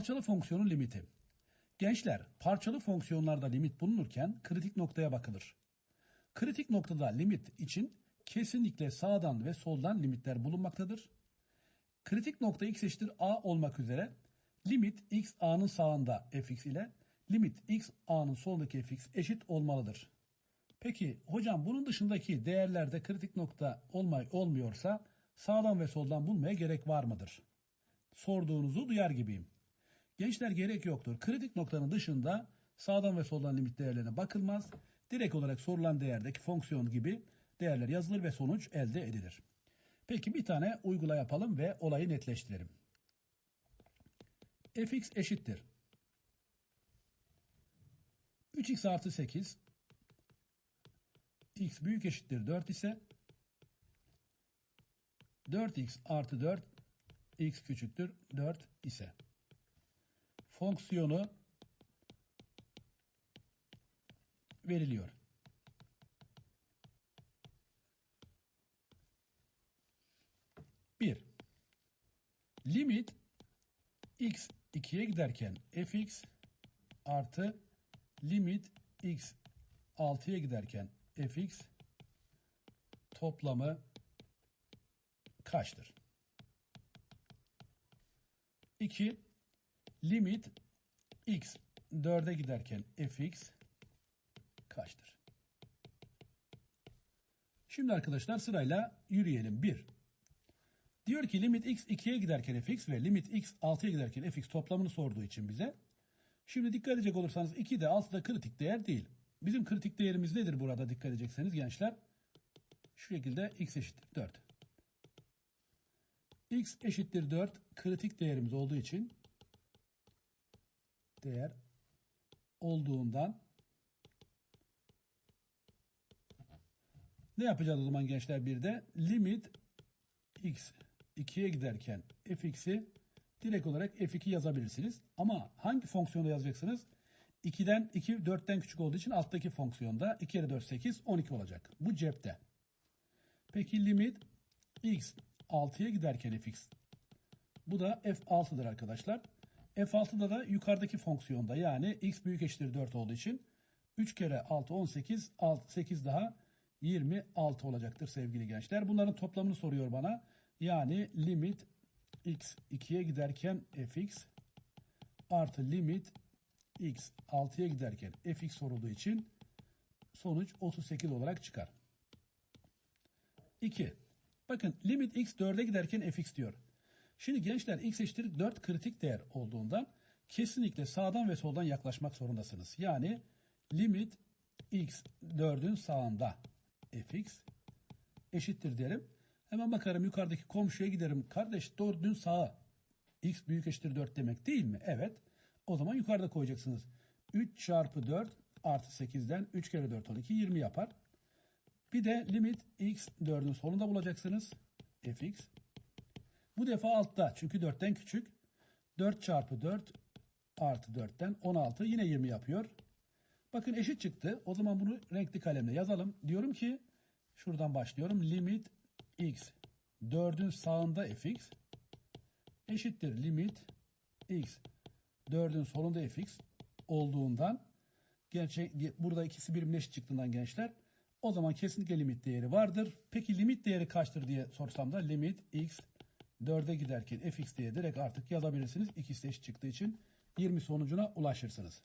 Parçalı fonksiyonun limiti. Gençler, parçalı fonksiyonlarda limit bulunurken kritik noktaya bakılır. Kritik noktada limit için kesinlikle sağdan ve soldan limitler bulunmaktadır. Kritik nokta x eşittir a olmak üzere limit x a'nın sağında fx ile limit x a'nın solundaki fx eşit olmalıdır. Peki hocam bunun dışındaki değerlerde kritik nokta olmay olmuyorsa sağdan ve soldan bulmaya gerek var mıdır? Sorduğunuzu duyar gibiyim. Gençler gerek yoktur. Kritik noktanın dışında sağdan ve soldan limit değerlerine bakılmaz. Direkt olarak sorulan değerdeki fonksiyon gibi değerler yazılır ve sonuç elde edilir. Peki bir tane uygula yapalım ve olayı netleştirelim. fx eşittir. 3x artı 8 x büyük eşittir 4 ise 4x artı 4 x küçüktür 4 ise fonksiyonu veriliyor. Bir, limit x 2'ye giderken fx artı limit x 6'ya giderken fx toplamı kaçtır? 2 limit x 4'e giderken fx kaçtır? Şimdi arkadaşlar sırayla yürüyelim. 1. Diyor ki limit x 2'ye giderken fx ve limit x 6'ya giderken fx toplamını sorduğu için bize. Şimdi dikkat edecek olursanız 2 de 6 da kritik değer değil. Bizim kritik değerimiz nedir burada dikkat edecekseniz gençler? Şu şekilde x eşittir 4. x eşittir 4 kritik değerimiz olduğu için değer olduğundan ne yapacağız o zaman gençler bir de limit x 2'ye giderken fx'i direkt olarak f2 yazabilirsiniz. Ama hangi fonksiyonda yazacaksınız? 2'den 2 4'ten küçük olduğu için alttaki fonksiyonda 2 kere 4 8 12 olacak. Bu cepte. Peki limit x 6'ya giderken fx. Bu da f6'dır arkadaşlar. F6'da da yukarıdaki fonksiyonda yani x büyük eşittir 4 olduğu için 3 kere 6 18 6 8 daha 26 olacaktır sevgili gençler. Bunların toplamını soruyor bana. Yani limit x 2'ye giderken fx artı limit x 6'ya giderken fx sorulduğu için sonuç 38 olarak çıkar. 2. Bakın limit x 4'e giderken fx diyor. Şimdi gençler x eşittir 4 kritik değer olduğundan kesinlikle sağdan ve soldan yaklaşmak zorundasınız. Yani limit x 4'ün sağında fx eşittir derim. Hemen bakarım yukarıdaki komşuya giderim. Kardeş 4'ün sağı x büyük eşittir 4 demek değil mi? Evet. O zaman yukarıda koyacaksınız. 3 çarpı 4 artı 8'den 3 kere 4 12 20 yapar. Bir de limit x 4'ün solunda bulacaksınız. fx. Bu defa altta çünkü 4'ten küçük. 4 çarpı 4 artı 4'ten 16 yine 20 yapıyor. Bakın eşit çıktı. O zaman bunu renkli kalemle yazalım. Diyorum ki şuradan başlıyorum. Limit x 4'ün sağında fx eşittir limit x 4'ün solunda fx olduğundan gerçek burada ikisi birbirine eşit çıktığından gençler o zaman kesinlikle limit değeri vardır. Peki limit değeri kaçtır diye sorsam da limit x 4'e giderken fx diye direkt artık yazabilirsiniz. İkisi eşit çıktığı için 20 sonucuna ulaşırsınız.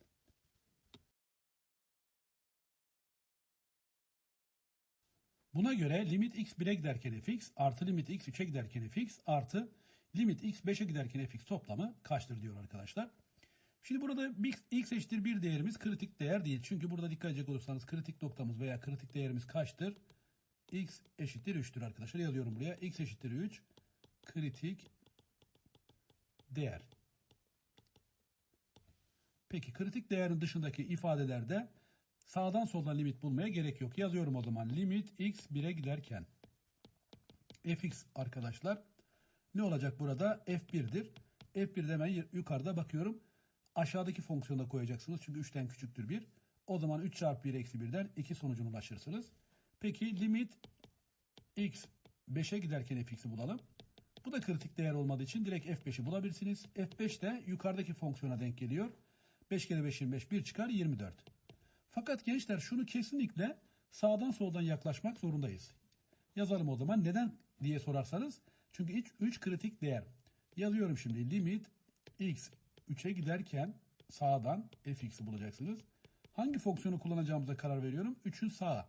Buna göre limit x 1'e giderken fx artı limit x 3'e giderken fx artı limit x 5'e giderken fx toplamı kaçtır diyor arkadaşlar. Şimdi burada x eşittir bir değerimiz kritik değer değil. Çünkü burada dikkat edecek olursanız kritik noktamız veya kritik değerimiz kaçtır? x eşittir 3'tür arkadaşlar. Yazıyorum buraya. x eşittir 3 kritik değer. Peki kritik değerin dışındaki ifadelerde sağdan soldan limit bulmaya gerek yok. Yazıyorum o zaman. Limit x 1'e giderken fx arkadaşlar ne olacak burada? f1'dir. f1'de hemen yukarıda bakıyorum. Aşağıdaki fonksiyonda koyacaksınız. Çünkü 3'ten küçüktür 1. O zaman 3 çarpı 1 eksi 1'den 2 sonucuna ulaşırsınız. Peki limit x 5'e giderken fx'i bulalım. Bu da kritik değer olmadığı için direkt F5'i bulabilirsiniz. F5 de yukarıdaki fonksiyona denk geliyor. 5 kere 5 25 1 çıkar 24. Fakat gençler şunu kesinlikle sağdan soldan yaklaşmak zorundayız. Yazalım o zaman. Neden diye sorarsanız. Çünkü 3, 3 kritik değer. Yazıyorum şimdi. Limit x 3'e giderken sağdan fx'i bulacaksınız. Hangi fonksiyonu kullanacağımıza karar veriyorum. 3'ün sağı.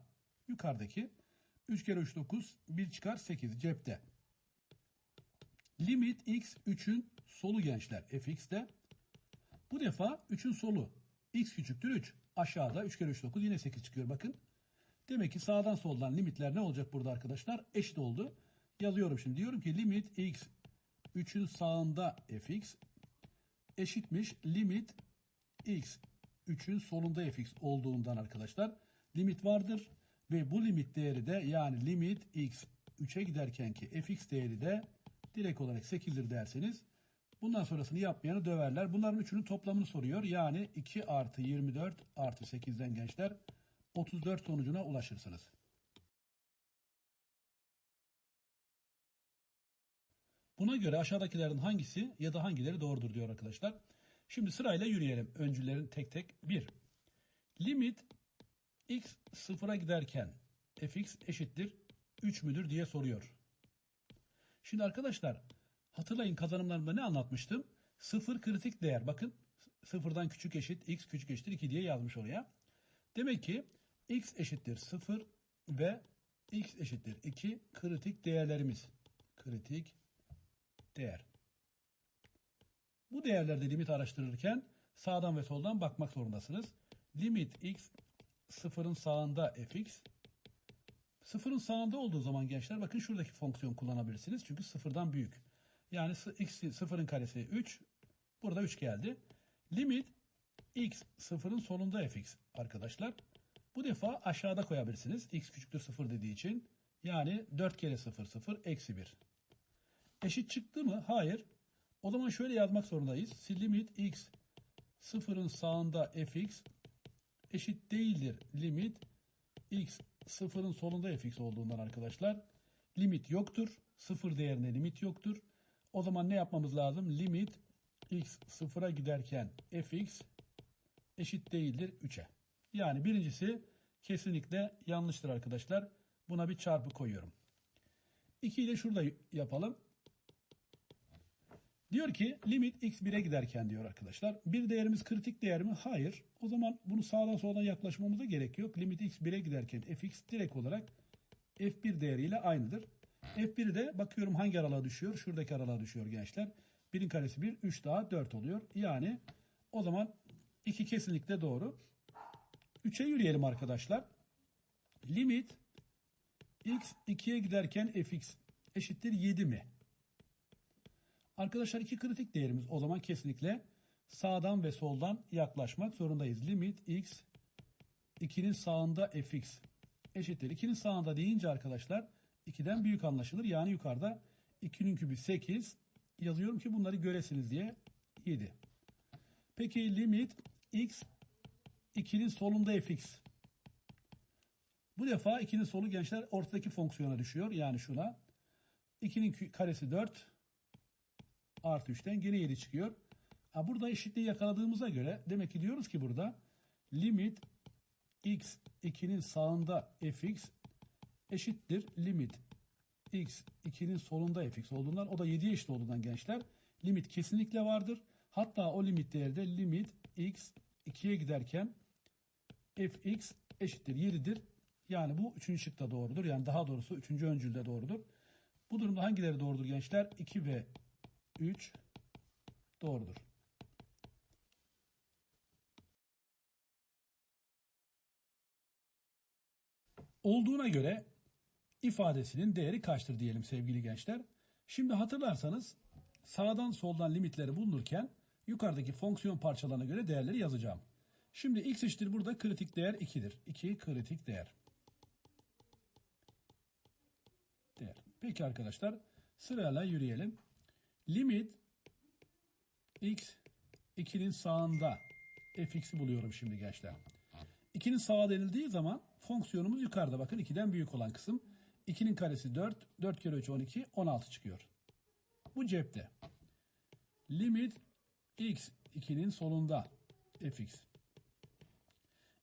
Yukarıdaki. 3 kere 3 9. 1 çıkar 8 cepte. Limit x 3'ün solu gençler. fx'te. Bu defa 3'ün solu. x küçüktür 3. Aşağıda 3 kere 3 9 yine 8 çıkıyor bakın. Demek ki sağdan soldan limitler ne olacak burada arkadaşlar? Eşit oldu. Yazıyorum şimdi. Diyorum ki limit x 3'ün sağında fx eşitmiş limit x 3'ün solunda fx olduğundan arkadaşlar limit vardır ve bu limit değeri de yani limit x 3'e giderken ki fx değeri de direkt olarak 8'dir derseniz bundan sonrasını yapmayanı döverler. Bunların üçünün toplamını soruyor. Yani 2 artı 24 artı 8'den gençler 34 sonucuna ulaşırsınız. Buna göre aşağıdakilerin hangisi ya da hangileri doğrudur diyor arkadaşlar. Şimdi sırayla yürüyelim. Öncülerin tek tek. 1. Limit x sıfıra giderken fx eşittir 3 müdür diye soruyor. Şimdi arkadaşlar hatırlayın kazanımlarımda ne anlatmıştım? Sıfır kritik değer. Bakın sıfırdan küçük eşit x küçük eşittir 2 diye yazmış oraya. Demek ki x eşittir 0 ve x eşittir 2 kritik değerlerimiz. Kritik değer. Bu değerlerde limit araştırırken sağdan ve soldan bakmak zorundasınız. Limit x sıfırın sağında fx. Sıfırın sağında olduğu zaman gençler bakın şuradaki fonksiyon kullanabilirsiniz. Çünkü sıfırdan büyük. Yani x sıfırın karesi 3. Burada 3 geldi. Limit x sıfırın solunda fx arkadaşlar. Bu defa aşağıda koyabilirsiniz. x küçüktür 0 dediği için. Yani 4 kere 0 0 eksi 1. Eşit çıktı mı? Hayır. O zaman şöyle yazmak zorundayız. Limit x sıfırın sağında fx eşit değildir. Limit x sıfırın solunda fx olduğundan arkadaşlar. Limit yoktur. Sıfır değerine limit yoktur. O zaman ne yapmamız lazım? Limit x sıfıra giderken fx eşit değildir 3'e. Yani birincisi kesinlikle yanlıştır arkadaşlar. Buna bir çarpı koyuyorum. 2'yi de şurada yapalım. Diyor ki limit x 1'e giderken diyor arkadaşlar. Bir değerimiz kritik değer mi? Hayır. O zaman bunu sağdan soldan yaklaşmamıza gerek yok. Limit x 1'e giderken fx direkt olarak f1 değeriyle aynıdır. f1'i de bakıyorum hangi aralığa düşüyor? Şuradaki aralığa düşüyor gençler. 1'in karesi 1, 3 daha 4 oluyor. Yani o zaman 2 kesinlikle doğru. 3'e yürüyelim arkadaşlar. Limit x 2'ye giderken fx eşittir 7 mi? Arkadaşlar iki kritik değerimiz o zaman kesinlikle sağdan ve soldan yaklaşmak zorundayız. Limit x 2'nin sağında fx eşittir. 2'nin sağında deyince arkadaşlar 2'den büyük anlaşılır. Yani yukarıda 2'nin kübü 8 yazıyorum ki bunları göresiniz diye 7. Peki limit x 2'nin solunda fx. Bu defa 2'nin solu gençler ortadaki fonksiyona düşüyor. Yani şuna. 2'nin karesi 4 artı 3'ten gene 7 çıkıyor. Ha, burada eşitliği yakaladığımıza göre demek ki diyoruz ki burada limit x 2'nin sağında fx eşittir limit x 2'nin solunda fx olduğundan o da 7'ye eşit olduğundan gençler limit kesinlikle vardır. Hatta o limit değerde limit x 2'ye giderken fx eşittir 7'dir. Yani bu üçüncü şıkta doğrudur. Yani daha doğrusu üçüncü öncülde doğrudur. Bu durumda hangileri doğrudur gençler? 2 ve 3 doğrudur. Olduğuna göre ifadesinin değeri kaçtır diyelim sevgili gençler. Şimdi hatırlarsanız sağdan soldan limitleri bulunurken yukarıdaki fonksiyon parçalarına göre değerleri yazacağım. Şimdi x eşittir burada kritik değer 2'dir. 2 kritik değer. Değer. Peki arkadaşlar sırayla yürüyelim. Limit x 2'nin sağında fx'i buluyorum şimdi gençler. 2'nin sağa denildiği zaman fonksiyonumuz yukarıda. Bakın 2'den büyük olan kısım. 2'nin karesi 4. 4 kere 3 12. 16 çıkıyor. Bu cepte. Limit x 2'nin solunda fx.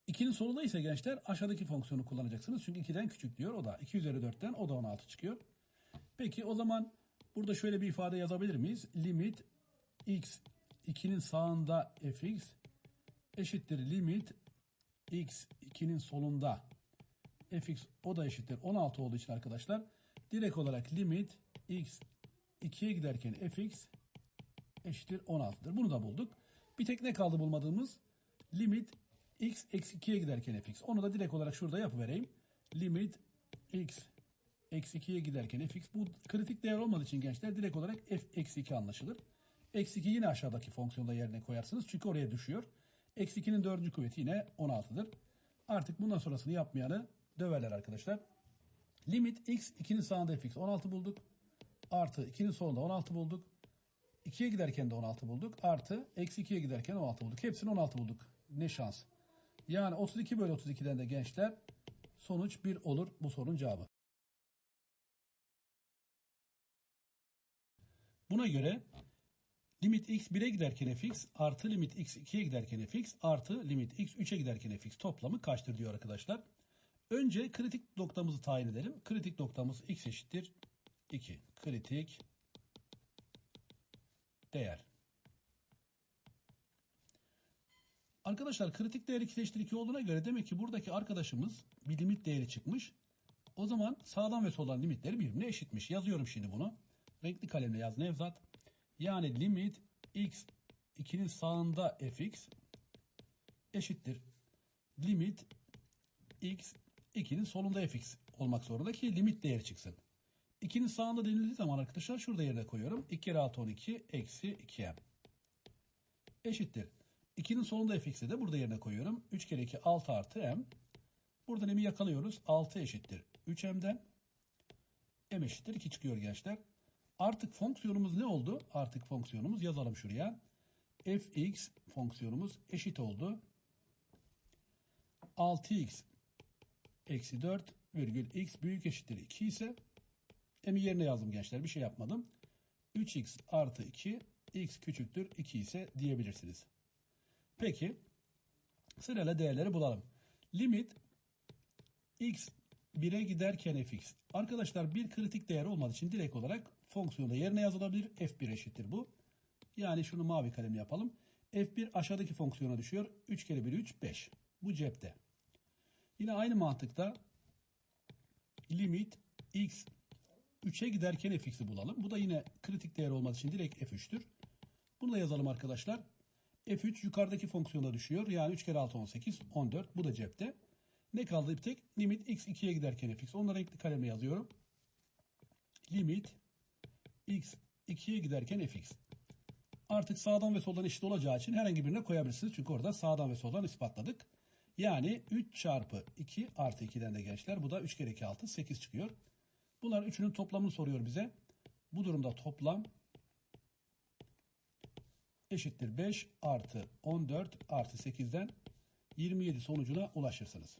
2'nin solunda ise gençler aşağıdaki fonksiyonu kullanacaksınız. Çünkü 2'den küçük diyor. O da 2 üzeri 4'ten o da 16 çıkıyor. Peki o zaman burada şöyle bir ifade yazabilir miyiz? Limit x 2'nin sağında fx eşittir limit x 2'nin solunda fx o da eşittir 16 olduğu için arkadaşlar direkt olarak limit x 2'ye giderken fx eşittir 16'dır. Bunu da bulduk. Bir tek ne kaldı bulmadığımız? Limit x eksi 2'ye giderken fx. Onu da direkt olarak şurada yapıvereyim. Limit x eksi 2'ye giderken fx. Bu kritik değer olmadığı için gençler direkt olarak f eksi 2 anlaşılır. Eksi 2 yine aşağıdaki fonksiyonda yerine koyarsınız. Çünkü oraya düşüyor. Eksi 2'nin dördüncü kuvveti yine 16'dır. Artık bundan sonrasını yapmayanı döverler arkadaşlar. Limit x 2'nin sağında fx 16 bulduk. Artı 2'nin solunda 16 bulduk. 2'ye giderken de 16 bulduk. Artı eksi 2'ye giderken 16 bulduk. Hepsini 16 bulduk. Ne şans. Yani 32 bölü 32'den de gençler sonuç 1 olur bu sorunun cevabı. Buna göre limit x 1'e giderken fx artı limit x 2'ye giderken fx artı limit x 3'e giderken fx toplamı kaçtır diyor arkadaşlar. Önce kritik noktamızı tayin edelim. Kritik noktamız x eşittir 2. Kritik değer. Arkadaşlar kritik değer 2 eşittir 2 olduğuna göre demek ki buradaki arkadaşımız bir limit değeri çıkmış. O zaman sağdan ve soldan limitleri birbirine eşitmiş. Yazıyorum şimdi bunu. Renkli kalemle yaz Nevzat. Yani limit x 2'nin sağında fx eşittir. Limit x 2'nin solunda fx olmak zorunda ki limit değeri çıksın. 2'nin sağında denildiği zaman arkadaşlar şurada yerine koyuyorum. 2 kere 6 12 eksi 2m. Eşittir. 2'nin solunda fx'i de burada yerine koyuyorum. 3 kere 2 6 artı m. Buradan m'i yakalıyoruz. 6 eşittir 3m'den. m eşittir 2 çıkıyor gençler. Artık fonksiyonumuz ne oldu? Artık fonksiyonumuz yazalım şuraya. fx fonksiyonumuz eşit oldu. 6x eksi 4 virgül x büyük eşittir 2 ise m'i yerine yazdım gençler. Bir şey yapmadım. 3x artı 2 x küçüktür 2 ise diyebilirsiniz. Peki sırayla değerleri bulalım. Limit x 1'e giderken fx. Arkadaşlar bir kritik değer olmadığı için direkt olarak fonksiyonda yerine yazılabilir. f1 eşittir bu. Yani şunu mavi kalem yapalım. f1 aşağıdaki fonksiyona düşüyor. 3 kere 1 3 5. Bu cepte. Yine aynı mantıkta limit x 3'e giderken fx'i bulalım. Bu da yine kritik değer olmadığı için direkt f3'tür. Bunu da yazalım arkadaşlar. f3 yukarıdaki fonksiyona düşüyor. Yani 3 kere 6 18 14. Bu da cepte. Ne kaldı bir tek? Limit x 2'ye giderken fx. Onu da renkli kalemle yazıyorum. Limit x 2'ye giderken fx. Artık sağdan ve soldan eşit olacağı için herhangi birine koyabilirsiniz. Çünkü orada sağdan ve soldan ispatladık. Yani 3 çarpı 2 artı 2'den de gençler. Bu da 3 kere 2 6 8 çıkıyor. Bunlar üçünün toplamını soruyor bize. Bu durumda toplam eşittir 5 artı 14 artı 8'den 27 sonucuna ulaşırsınız.